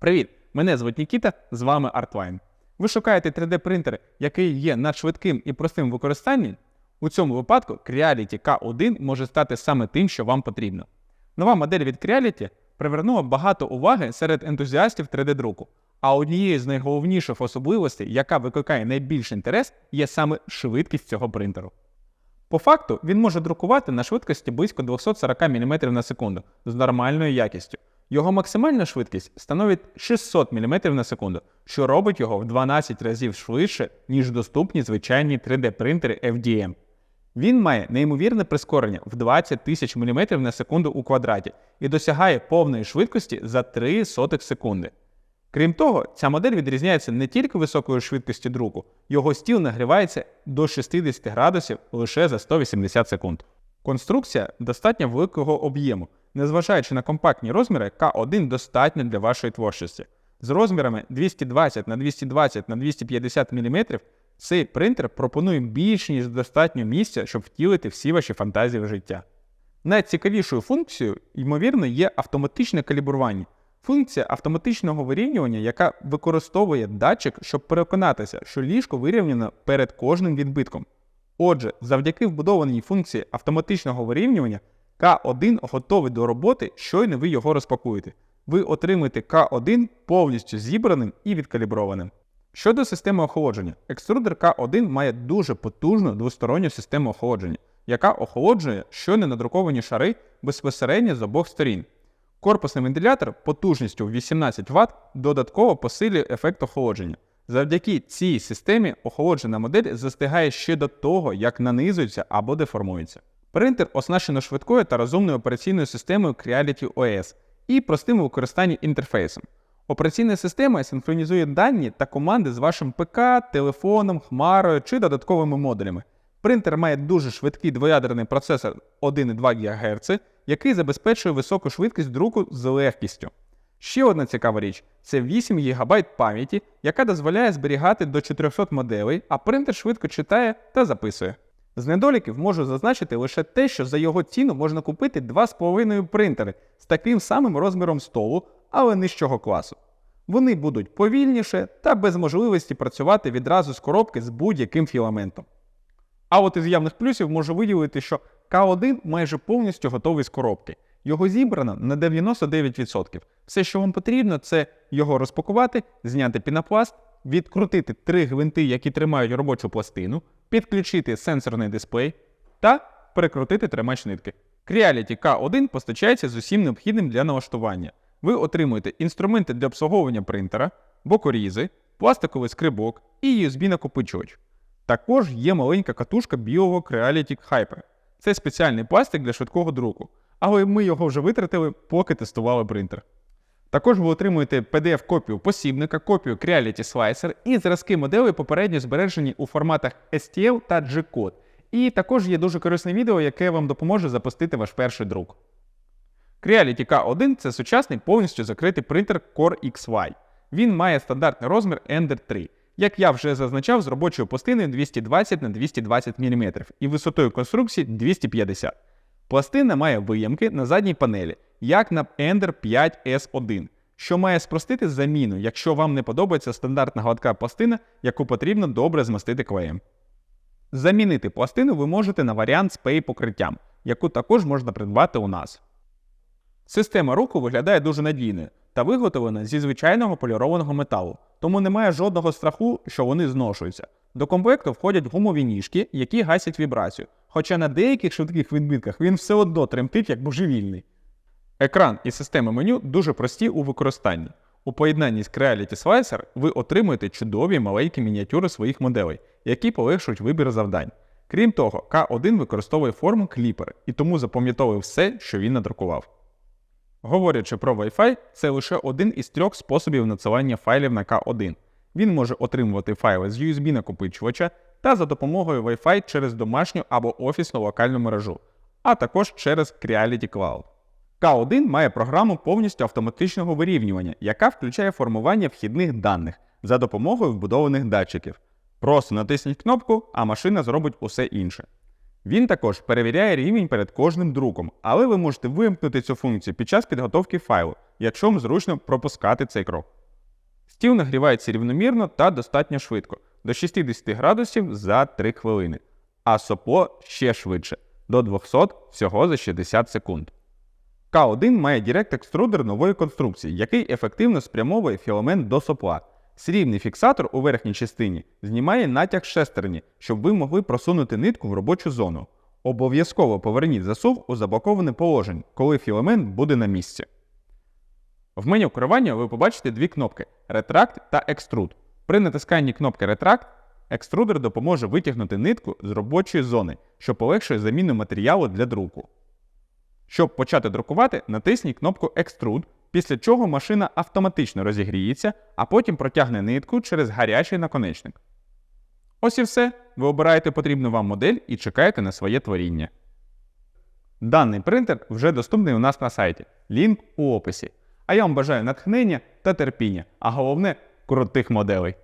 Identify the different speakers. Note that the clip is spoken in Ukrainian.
Speaker 1: Привіт! Мене звуть Нікіта, з вами Artline. Ви шукаєте 3D-принтер, який є надшвидким і простим в використанні? У цьому випадку Creality K1 може стати саме тим, що вам потрібно. Нова модель від Creality привернула багато уваги серед ентузіастів 3D-друку, а однією з найголовніших особливостей, яка викликає найбільший інтерес, є саме швидкість цього принтеру. По факту він може друкувати на швидкості близько 240 мм на секунду з нормальною якістю. Його максимальна швидкість становить 600 мм на секунду, що робить його в 12 разів швидше, ніж доступні звичайні 3D-принтери FDM. Він має неймовірне прискорення в 20 тисяч мм на секунду у квадраті і досягає повної швидкості за 3 сотих секунди. Крім того, ця модель відрізняється не тільки високою швидкістю друку, його стіл нагрівається до 60 градусів лише за 180 секунд. Конструкція достатньо великого об'єму. Незважаючи на компактні розміри, К1 достатньо для вашої творчості. З розмірами 220 на 220 на 250 мм цей принтер пропонує більш ніж достатньо місця, щоб втілити всі ваші фантазії в життя. Найцікавішою функцією, ймовірно, є автоматичне калібрування. Функція автоматичного вирівнювання, яка використовує датчик, щоб переконатися, що ліжко вирівняно перед кожним відбитком. Отже, завдяки вбудованій функції автоматичного вирівнювання, К1 готовий до роботи, щойно ви його розпакуєте. Ви отримаєте К1 повністю зібраним і відкаліброваним. Щодо системи охолодження, екструдер К1 має дуже потужну двосторонню систему охолодження, яка охолоджує щойно надруковані шари безпосередньо з обох сторін. Корпусний вентилятор потужністю 18 Вт додатково посилює ефект охолодження. Завдяки цій системі охолоджена модель застигає ще до того, як нанизується або деформується. Принтер оснащено швидкою та розумною операційною системою Creality OS і простим у використанні інтерфейсом. Операційна система синхронізує дані та команди з вашим ПК, телефоном, хмарою чи додатковими модулями. Принтер має дуже швидкий двоядерний процесор 1,2 ГГц, який забезпечує високу швидкість друку з легкістю. Ще одна цікава річ це 8 ГБ пам'яті, яка дозволяє зберігати до 400 моделей, а принтер швидко читає та записує. З недоліків можу зазначити лише те, що за його ціну можна купити 2,5 принтери з таким самим розміром столу, але нижчого класу. Вони будуть повільніше та без можливості працювати відразу з коробки з будь-яким філаментом. А от із явних плюсів можу виділити, що К1 майже повністю готовий з коробки. Його зібрано на 99%. Все, що вам потрібно, це його розпакувати, зняти пінопласт, відкрутити три гвинти, які тримають робочу пластину, підключити сенсорний дисплей та перекрутити тримач нитки. Creality K1 постачається з усім необхідним для налаштування. Ви отримуєте інструменти для обслуговування принтера, бокорізи, пластиковий скрибок і USB-накопичувач. Також є маленька катушка білого Creality Hyper. Це спеціальний пластик для швидкого друку, але ми його вже витратили, поки тестували принтер. Також ви отримуєте PDF-копію посібника, копію Creality Slicer і зразки моделей попередньо збережені у форматах STL та G-Code. І також є дуже корисне відео, яке вам допоможе запустити ваш перший друк. Creality K1 це сучасний повністю закритий принтер Core XY. Він має стандартний розмір Ender 3, як я вже зазначав, з робочою пластиною 220 на 220 мм і висотою конструкції 250 Пластина має виямки на задній панелі, як на Ender 5 S1, що має спростити заміну, якщо вам не подобається стандартна гладка пластина, яку потрібно добре змастити клеєм. Замінити пластину ви можете на варіант з пей покриттям, яку також можна придбати у нас. Система руху виглядає дуже надійною та виготовлена зі звичайного полірованого металу, тому немає жодного страху, що вони зношуються. До комплекту входять гумові ніжки, які гасять вібрацію, хоча на деяких швидких відбитках він все одно тремтить як божевільний. Екран і система меню дуже прості у використанні. У поєднанні з Creality Slicer ви отримуєте чудові маленькі мініатюри своїх моделей, які полегшують вибір завдань. Крім того, K1 використовує форму кліпер і тому запам'ятовує все, що він надрукував. Говорячи про Wi-Fi, це лише один із трьох способів надсилання файлів на K1. Він може отримувати файли з USB-накопичувача та за допомогою Wi-Fi через домашню або офісну локальну мережу, а також через Creality Cloud. K1 має програму повністю автоматичного вирівнювання, яка включає формування вхідних даних за допомогою вбудованих датчиків. Просто натисніть кнопку, а машина зробить усе інше. Він також перевіряє рівень перед кожним друком, але ви можете вимкнути цю функцію під час підготовки файлу, якщо вам зручно пропускати цей крок. Стіл нагрівається рівномірно та достатньо швидко до 60 градусів за 3 хвилини, а сопло ще швидше до 200 всього за 60 секунд. К1 має Direct екструдер нової конструкції, який ефективно спрямовує філамент до сопла. Срібний фіксатор у верхній частині знімає натяг шестерні, щоб ви могли просунути нитку в робочу зону. Обов'язково поверніть засув у заблоковане положення, коли філамент буде на місці. В меню керування ви побачите дві кнопки Retract та Extrude. При натисканні кнопки Retract екструдер допоможе витягнути нитку з робочої зони, що полегшує заміну матеріалу для друку. Щоб почати друкувати, натисніть кнопку Extrude, після чого машина автоматично розігріється, а потім протягне нитку через гарячий наконечник. Ось і все. Ви обираєте потрібну вам модель і чекаєте на своє творіння. Даний принтер вже доступний у нас на сайті. Лінк у описі. А я вам бажаю натхнення та терпіння, а головне крутих моделей.